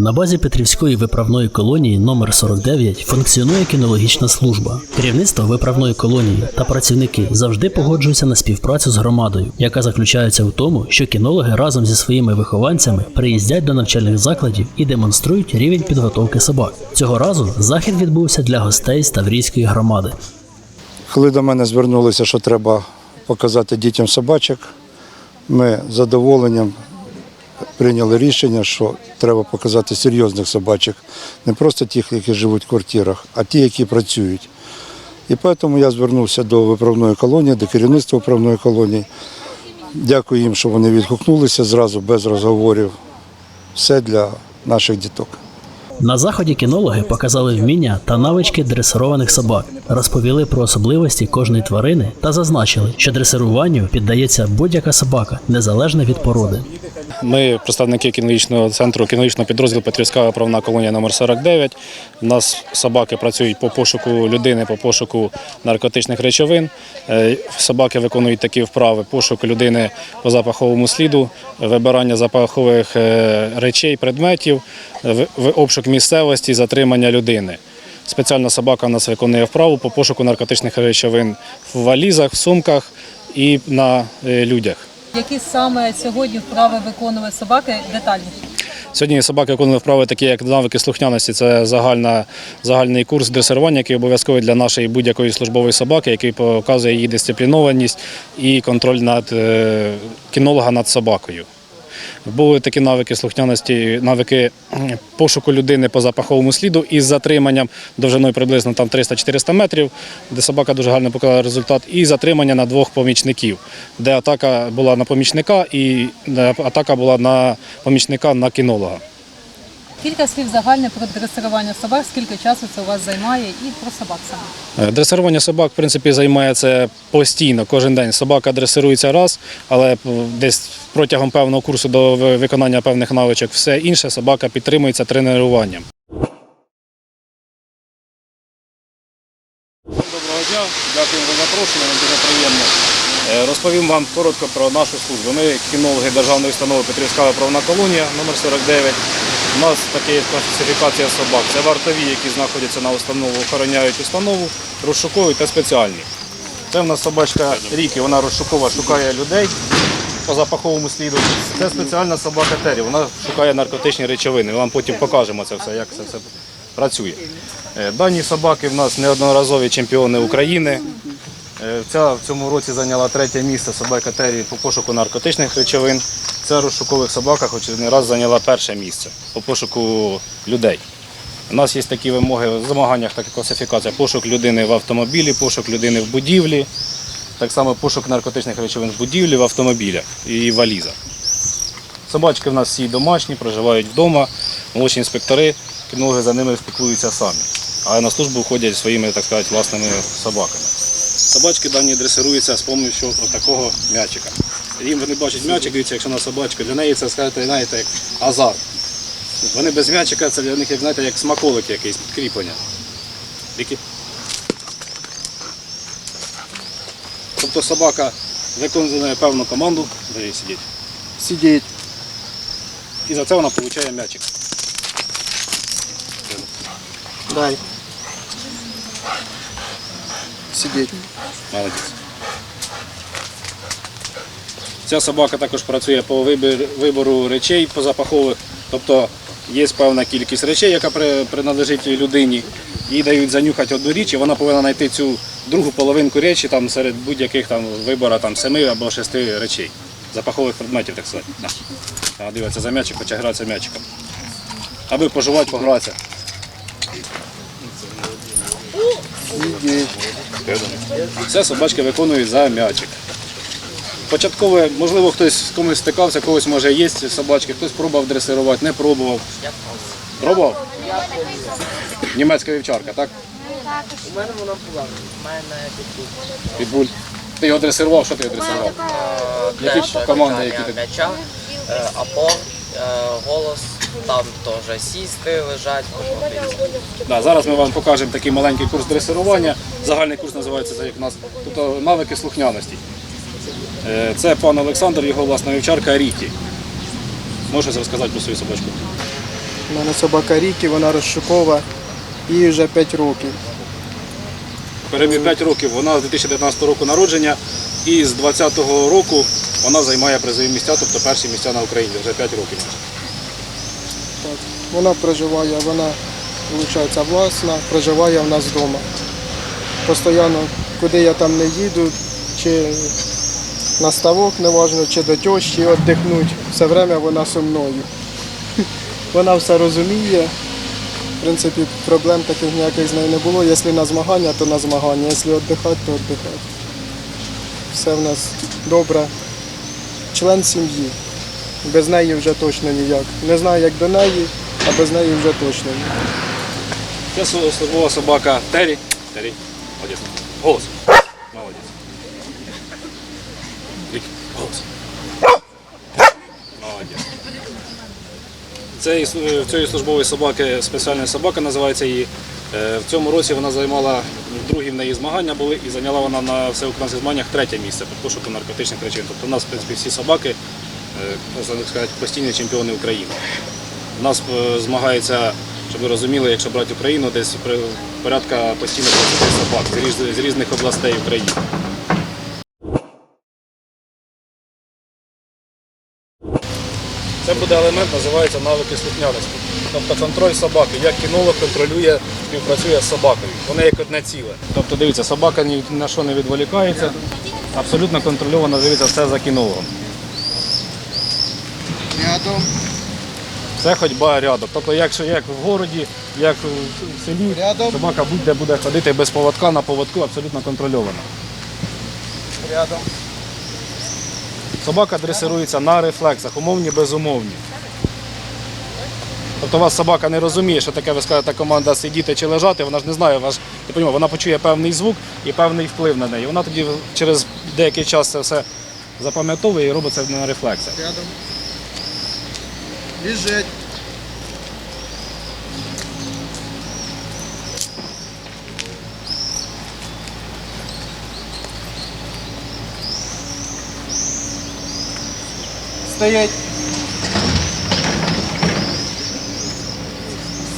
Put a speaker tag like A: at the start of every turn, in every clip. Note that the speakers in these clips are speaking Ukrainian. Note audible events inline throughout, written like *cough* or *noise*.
A: На базі Петрівської виправної колонії номер 49 функціонує кінологічна служба. Керівництво виправної колонії та працівники завжди погоджуються на співпрацю з громадою, яка заключається в тому, що кінологи разом зі своїми вихованцями приїздять до навчальних закладів і демонструють рівень підготовки собак. Цього разу захід відбувся для гостей Ставрійської громади.
B: Коли до мене звернулися, що треба показати дітям собачок, ми з задоволенням прийняли рішення, що треба показати серйозних собачок, не просто тих, які живуть в квартирах, а ті, які працюють. І тому я звернувся до виправної колонії, до керівництва виправної колонії. Дякую їм, що вони відгукнулися зразу без розговорів. Все для наших діток.
A: На заході кінологи показали вміння та навички дресированих собак, розповіли про особливості кожної тварини та зазначили, що дресируванню піддається будь-яка собака, незалежно від породи.
C: Ми представники кінологічного центру, кінологічного підрозділу Петрівська виправна колонія номер 49 У нас собаки працюють по пошуку людини, по пошуку наркотичних речовин. Е, Собаки виконують такі вправи: пошук людини по запаховому сліду, вибирання запахових е, речей, предметів, в- обшук місцевості, затримання людини. Спеціальна собака у нас виконує вправу по пошуку наркотичних речовин в валізах, в сумках і на е, людях.
D: Які саме сьогодні вправи виконували собаки детальніше?
C: Сьогодні собаки виконували вправи, такі як навики слухняності. Це загальна, загальний курс дресирування, який обов'язковий для нашої будь-якої службової собаки, який показує її дисциплінованість і контроль над е, кінолога над собакою. Були такі навики слухняності, навики пошуку людини по запаховому сліду із затриманням довжиною приблизно там 300-400 метрів, де собака дуже гарно показала результат, і затримання на двох помічників, де атака була на помічника і атака була на помічника на кінолога.
D: Кілька слів загальне про дресирування собак, скільки часу це у вас займає і про собак саме.
C: Е, Дресирування собак, в принципі, займається постійно, кожен день. Собака дресирується раз, але десь протягом певного курсу до виконання певних навичок все інше собака підтримується тренуванням. Доброго дня, дякую за запрошення, нам дуже приємно. Е, Розповім вам коротко про нашу службу. Ми кінологи Державної установи Петрівська виправна колонія номер 49. У нас така є класифікація собак. Це вартові, які знаходяться на установу, охороняють установу, розшуковують та спеціальні. Це в нас собачка Рікі, вона розшукова, шукає людей по запаховому сліду. Це спеціальна собака Тері, вона шукає наркотичні речовини. Ми вам потім покажемо це все, як це все працює. Е, Дані собаки в нас неодноразові чемпіони України. Е, Ця в цьому році зайняла третє місце собака Террі по пошуку наркотичних речовин. Ця в розшукових собаках один раз зайняла перше місце по пошуку людей. У нас є такі вимоги в змаганнях, така класифікація. Пошук людини в автомобілі, пошук людини в будівлі, так само пошук наркотичних речовин в будівлі, в автомобілях і валізах. Собачки в нас всі домашні, проживають вдома, молодші інспектори, кінологи за ними спілкуються самі. А на службу ходять своїми, так сказати, власними собаками. Собачки дані дресируються з допомогою такого м'ячика. Їм вони бачать м'ячик, дивіться, якщо на собачку, для неї це сказати, знаєте, як азарт. Вони без м'ячика, це для них, як знаєте, як смаколик якийсь, підкріплення. Тільки- Тобто собака виконує певну команду, їй сидіть.
B: Сидіть.
C: І за це вона отримує м'ячик.
B: Дай. Сидіть.
C: Молодець. Ця собака також працює по вибору речей позапахових. Тобто є певна кількість речей, яка при- приналежить людині. Їй дають занюхати одну річ, і вона повинна знайти цю другу половинку речі там, серед будь-яких там вибору там, семи або шести речей. Запахових предметів, так сказати. А, дивиться за м'ячик, хоче гратися м'ячиком. Аби пожувати, погратися. Це собачки виконують за м'ячик. Початково, можливо, хтось з комусь стикався, когось може є собачки, хтось пробував дресирувати, не пробував. Пробував? Німецька вівчарка, так?
E: У мене вона була. У мене.
C: Підбуль. Ти його дресирував, що ти його дресирував? Які команди, які ти?
E: м'яча, е, опор, е, голос, там теж сісти, лежать.
C: Да, зараз ми вам покажемо такий маленький курс дресирування. Загальний курс називається як у нас. Тобто навики слухняності. Е, Це пан Олександр, його власна вівчарка Рікі. Можеш розказати про свою собачку?
F: У мене собака Рікі, вона розшукова, їй вже 5 років.
C: Перебіг 5 років, вона з 2019 року народження і з 2020 року вона займає призові місця, тобто перші місця на Україні, вже 5 років.
F: Так. Вона проживає, вона виходить власна, проживає в нас вдома. Постійно, куди я там не їду, чи на ставок, неважно, чи до тещі віддихнуть, все время вона зі мною. *laughs* Вона все розуміє. В принципі, проблем таких ніяких з нею не було. Якщо на змагання, то на змагання. Якщо віддихати, то віддихати. Все в нас добре. Член сім'ї. Без неї вже точно ніяк. Не знаю, як до неї, а без неї вже точно ніяк.
C: Це слу- службова собака Террі. Террі, молодець. Голос. Молодець. Голос. Молодець. Це в цієї службової собаки спеціальна собака називається її. Е, В цьому році вона займала другі в неї змагання були і зайняла вона на всеукраїнських змаганнях третє місце по пошуку наркотичних речей. Тобто у нас, в принципі, всі собаки, е, можна так сказати, постійні чемпіони України. У нас е, змагається, щоб ви розуміли, якщо брати Україну, десь порядка постійно 20 собак з з різних областей України. Це буде елемент, називається навики слухняності. Тобто контроль собаки, як кінолог контролює, співпрацює з собакою. Вони як одне ціле. Тобто дивіться, собака ні на що не відволікається, абсолютно контрольовано дивиться все за кінологом.
F: Рядом,
C: Це ходьба рядом. Тобто, якщо як в городі, як в селі,
F: Рядом.
C: собака будь-де буде ходити без поводка на поводку, абсолютно контрольована.
F: рядом.
C: Собака дресирується на рефлексах, умовні, безумовні. Тобто у вас собака не розуміє, що таке ви скажете команда сидіти чи лежати, вона ж не знає, вона, ж, не розуміє, вона почує певний звук і певний вплив на неї. Вона тоді через деякий час це все запам'ятовує і робить це на рефлексах.
F: Рядом. Лежать. Стоять.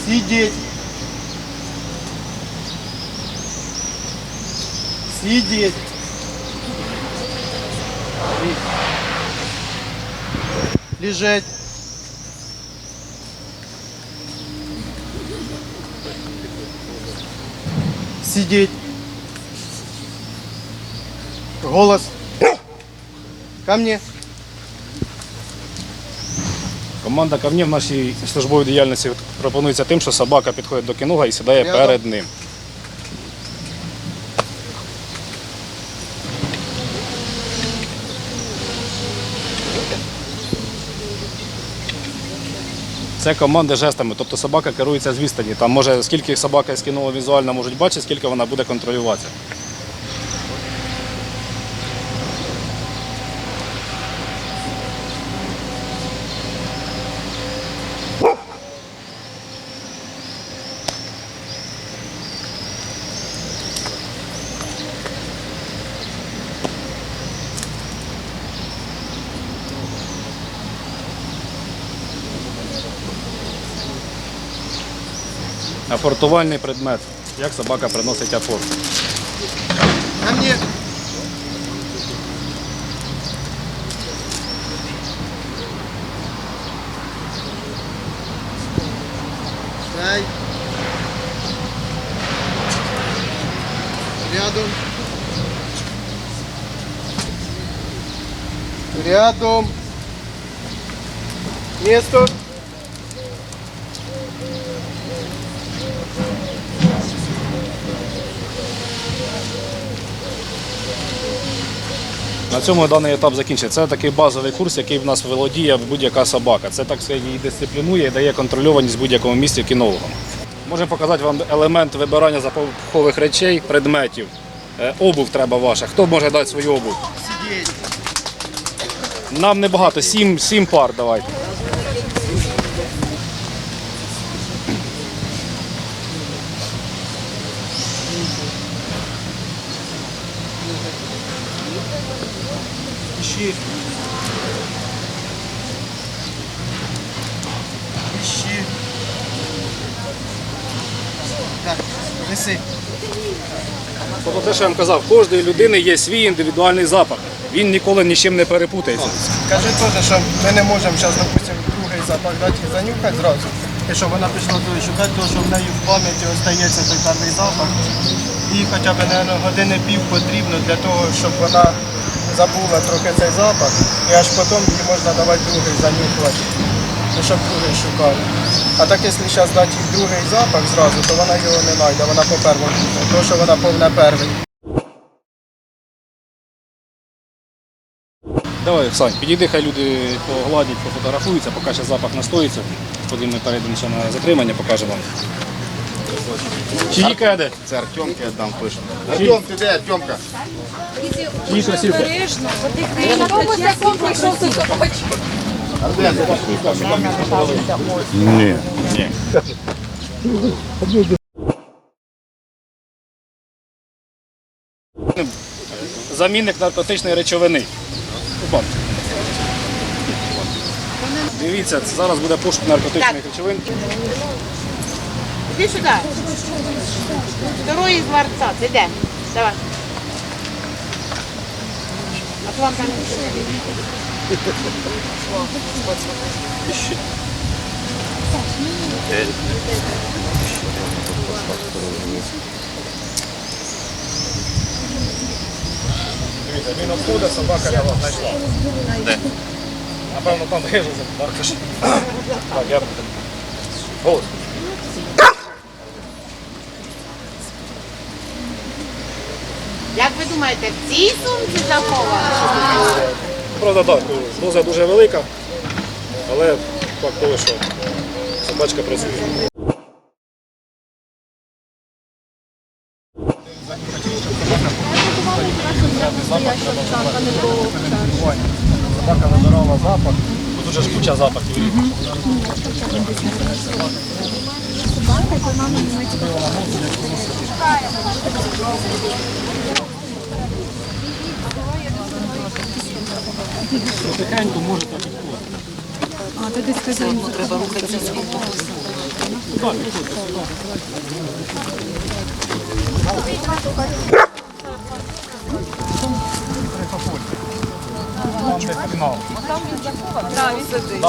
F: Сидеть. Сидеть. Лежать. Сидеть. Голос. Ко мне.
C: Команда кавні в нашій службовій діяльності пропонується тим, що собака підходить до кінога і сідає
F: Рядом.
C: перед ним. Це команди жестами, тобто собака керується з відстані. Там може скільки собака кіного візуально можуть бачити, скільки вона буде контролюватися. Апортувальний предмет. Як собака приносить апорт.
F: Ко мне. Дай. Рядом. Рядом. Место.
C: На цьому даний етап закінчиться. Це такий базовий курс, який в нас володіє будь-яка собака. Це так сказати, її дисциплінує і дає контрольованість в будь-якому місці кінологам. Можемо показати вам елемент вибирання запахових речей, предметів. Е, Обув треба ваша. Хто може дати свою обув? Нам небагато, сім, сім пар давайте.
F: Неси.
C: Тобто те, що я вам казав, в кожної людини є свій індивідуальний запах. Він ніколи нічим не перепутається.
F: Каже теж, що ми не можемо зараз, допустимо, другий запах дати і занюхати зразу. І щоб вона пішла туди шукати, тому що в неї в пам'яті остається той перший запах. І хоча б, мабуть, години пів потрібно для того, щоб вона забула трохи цей запах. І аж потім їй можна давати другий занюхувати. І щоб другий шукали. А так, якщо зараз дати їй другий запах зразу, то вона його не знайде, вона по первому буде, тому що вона повне перший.
C: Давай, Сань, підійди, хай люди погладять, пофотографуються, поки ще запах настоїться. Потім ми перейдемо ще на затримання, покажемо вам. Чиї кеди?
G: Це Артемки я там пишу.
C: Артем,
G: ти де, Артемка?
C: Чиї кросівки?
G: Ні.
C: Замінник наркотичної речовини. Дивіться, зараз буде пошук наркотичних речовин.
H: Иди сюда. Второй из дворца. Где? Давай. А то вам там
C: Дивіться, він обходить, собака його знайшла. Де? Напевно, там гижу за Маркаш. Так, я Голос.
H: Як ви думаєте, в цій сумці заховано?
C: Правда, так, доза дуже велика, але факт того, що собачка працює. Собака вибирала запах, бо тут же ж куча запахів. Потихеньку може так підходити. Там де фінал. Там він захований? Так, він сидить.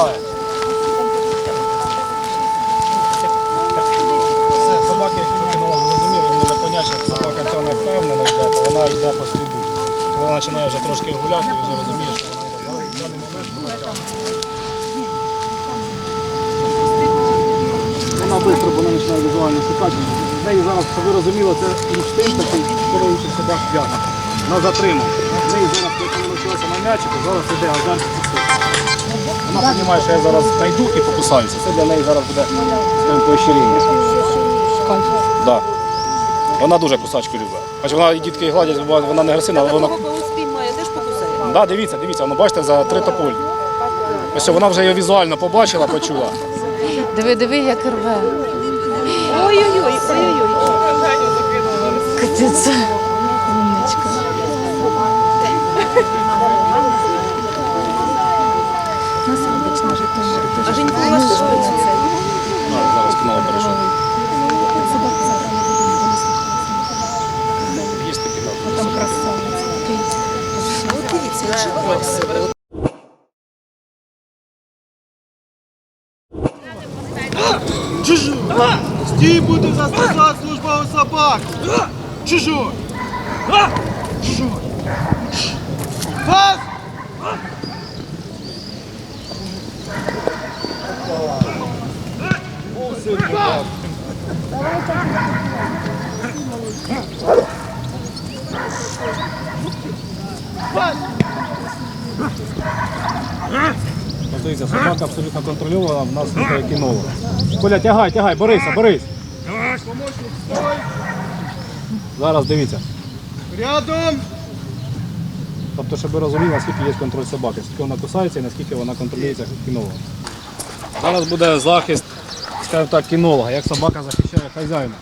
C: Все, собаки, якщо кіно зрозуміли, він буде поняти, що собака цього не впевнена вона йде по сліду. Вона починає вже трошки гуляти, і вже розуміє, що Вона швидко, вона починає візуально шукати. З неї зараз, щоб ви розуміли, це інстинкт такий, коли інших собак п'яна. Вона затримана. В неї зараз, коли вона навчилася на м'ячику, зараз іде азарт. Вона розуміє, що я зараз знайду і покусаюся. Це для неї зараз буде скажімо, поощрення. Да. Вона дуже кусачку любить. Хоч вона і дітки гладять, вона не агресивна, але вона. Да, дивіться, дивіться, ну бачите, за три тополі. Ось вона вже її візуально побачила, почула.
I: Диви, диви, як рве.
H: Ой-ой-ой, ой-ой-ой.
I: Капець. Умничка. Нас обично Житомир.
H: А він у вас що?
C: А, зараз канал перейшов. Є такі
I: Там красавець.
F: Буде застосувати службову собаку! Чужой! Чужой! Вас!
C: Дивіться, собака абсолютно контрольована, в нас слухає кінолог. Коля, тягай, тягай, борися, борись. Зараз дивіться.
F: Рядом!
C: Тобто, щоб ви розуміли, наскільки є контроль собаки, скільки вона кусається і наскільки вона контролюється кінологом. Зараз буде захист, скажімо так, кінолога, як собака захищає хазяїна.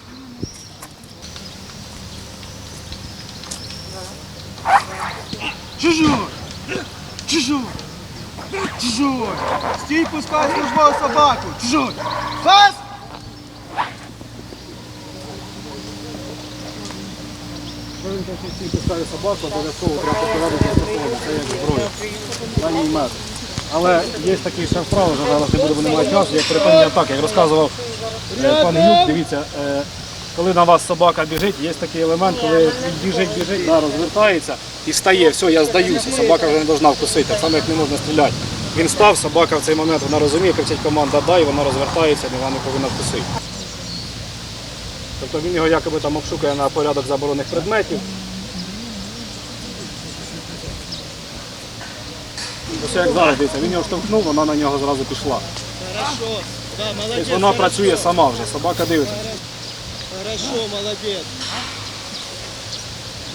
F: Чужой! Чужой! Чужой! Стій, пускай службову собаку! Чужой! Вас!
C: Пускає собаку, обов'язково треба попередити стосовно. Це як зброя. Ранній метод. Але є такий ще вправо, вже зараз не буде, немає часу, як припинення атаки. Як розказував е, пан Юк, дивіться, е, коли на вас собака біжить, є такий елемент, коли він біжить, біжить, да, розвертається і встає, все, я здаюся, собака вже не повинна вкусити, так як не можна стріляти. Він став, собака в цей момент вона розуміє, кричить команда дай, вона розвертається, вона не повинна вкусити. Тобто він його якоби там обшукає на порядок заборонених предметів. Ось як зараз дивіться, він його штовхнув, вона на нього зразу пішла. Тобто вона працює сама вже, собака дивиться.
F: Хорошо, молодець.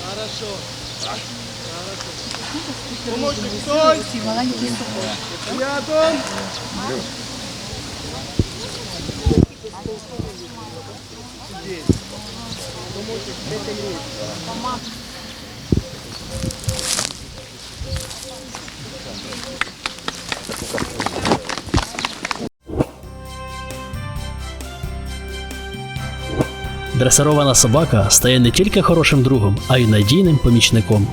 F: Хорошо. Рядом.
A: Дресирована собака стає не тільки хорошим другом, а й надійним помічником.